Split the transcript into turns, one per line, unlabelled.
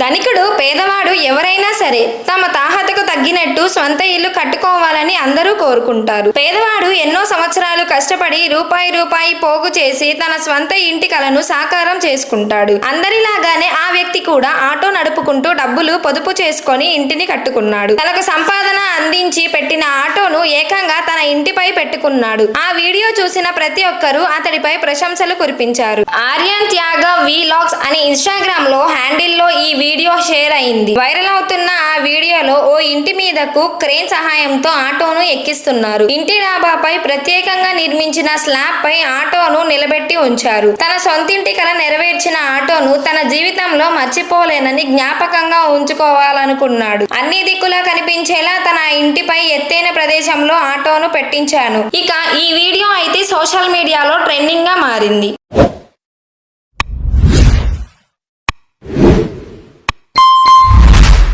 ధనికుడు పేదవాడు ఎవరైనా సరే తమ తాహతకు తగ్గినట్టు స్వంత ఇల్లు కట్టుకోవాలని అందరూ కోరుకుంటారు. పేదవాడు ఎన్నో సంవత్సరాలు కష్టపడి రూపాయి రూపాయి పోగు చేసి తన స్వంత ఇంటి కలను సాకారం చేసుకుంటాడు. అందరిలాగానే ఆ వ్యక్తి కూడా ఆటో నడుపుకుంటూ డబ్బులు పొదుపు చేసుకొని ఇంటిని కట్టుకున్నాడు. తనకు సంపాద అందించి పెట్టిన ఆటోను ఏకంగా తన ఇంటిపై పెట్టుకున్నాడు. ఆ వీడియో చూసిన ప్రతి ఒక్కరూ అతడిపై ప్రశంసలు కురిపించారు. ఆర్యన్ త్యాగ వీలాగ్స్ అనే ఇన్స్టాగ్రామ్లో హ్యాండిల్లో ఈ వీడియో షేర్ అయింది. వైరల్ అవుతున్న ఆ వీడియోలో ఓ ఇంటి మీదకు క్రేన్ సహాయంతో ఆటోను ఎక్కిస్తున్నారు. ఇంటి డాబాపై ప్రత్యేకంగా నిర్మించిన స్లాబ్ పై ఆటోను నిలబెట్టి ఉంచారు. తన సొంతింటి కల నెరవేర్చిన ఆటోను తన జీవితంలో మర్చిపోలేనని జ్ఞాపకంగా ఉంచుకోవాలనుకున్నాడు. అన్ని దిక్కులా కనిపించేలా తన నా ఇంటిపై ఎత్తైన ప్రదేశంలో ఆటోను పెట్టించాను. ఇక ఈ వీడియో అయితే సోషల్ మీడియాలో ట్రెండింగ్గా మారింది.